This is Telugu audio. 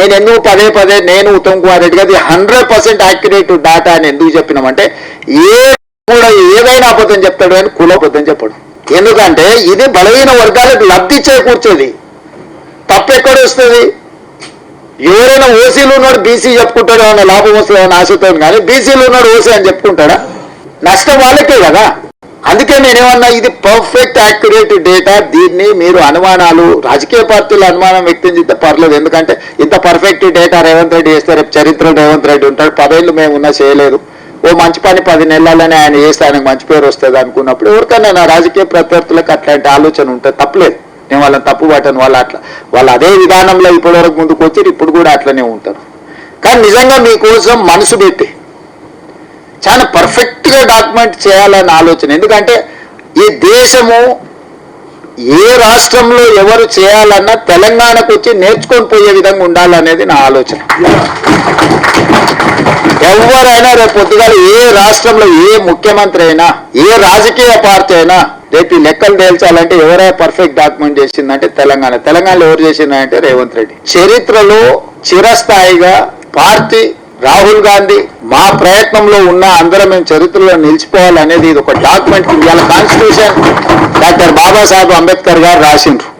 నేను ఎందుకు పదే పదే నేను ఉత్తమ్ కుమార్ రెడ్డి గారి హండ్రెడ్ పర్సెంట్ యాక్యురేట్ డాటా అని ఎందుకు చెప్పినామంటే ఏ కూడా ఏదైనా అబద్ధం చెప్తాడు అని కుల అబద్ధం చెప్పడు. ఎందుకంటే ఇది బలహీన వర్గాలకు లబ్ధి చేకూర్చేది. తప్పు ఎక్కడ వస్తుంది? ఎవరైనా ఓసీలు ఉన్నాడు బీసీ చెప్పుకుంటాడు ఏమైనా లాభం వస్తుంది అని ఆశతో కానీ బీసీలు ఉన్నాడు ఓసీ అని చెప్పుకుంటాడా? నష్టం వాళ్ళకే కదా. అందుకే నేనేమన్నా ఇది పర్ఫెక్ట్ యాక్యురేట్ డేటా దీన్ని మీరు అనుమానాలు రాజకీయ పార్టీలు అనుమానం వ్యక్తం చేస్తే పర్లేదు. ఎందుకంటే ఇంత పర్ఫెక్ట్ డేటా రేవంత్ రెడ్డి చేస్తే రేపు చరిత్ర రేవంత్ రెడ్డి ఉంటాడు. పదేళ్ళు మేము ఉన్నా చేయలేదు. ఓ మంచి పని పది నెలలనే ఆయన చేస్తే ఆయనకు మంచి పేరు వస్తుంది అనుకున్నప్పుడు ఎవరికైనా నా రాజకీయ ప్రత్యర్థులకు అట్లాంటి ఆలోచన ఉంటే తప్పలేదు. నేను వాళ్ళని తప్పు పట్టను వాళ్ళు అట్లా వాళ్ళు అదే విధానంలో ఇప్పటివరకు ముందుకు వచ్చి ఇప్పుడు కూడా అట్లనే ఉంటారు. కానీ నిజంగా మీకోసం మనసు పెట్టి చాలా పర్ఫెక్ట్ డాక్యుమెంట్ చేయాలన్న ఆలోచన. ఎందుకంటే ఈ దేశము ఏ రాష్ట్రంలో ఎవరు చేయాలన్నా తెలంగాణకు వచ్చి నేర్చుకొని పోయే విధంగా ఉండాలనేది నా ఆలోచన. ఎవరైనా రేపు పొద్దుగాల ఏ రాష్ట్రంలో ఏ ముఖ్యమంత్రి అయినా ఏ రాజకీయ పార్టీ అయినా రేపు ఈ లెక్కలు తేల్చాలంటే ఎవరైనా పర్ఫెక్ట్ డాక్యుమెంట్ చేసిందంటే తెలంగాణ. తెలంగాణలో ఎవరు చేసిందంటే రేవంత్ రెడ్డి. చరిత్రలో చిరస్థాయిగా పార్టీ రాహుల్ గాంధీ మా ప్రయత్నంలో ఉన్న అందరం మేము చరిత్రలో నిలిచిపోవాలనేది ఇది ఒక డాక్యుమెంట్ ఇవాళ కాన్స్టిట్యూషన్ డాక్టర్ బాబాసాహెబ్ అంబేద్కర్ గారు రాసిండ్రు.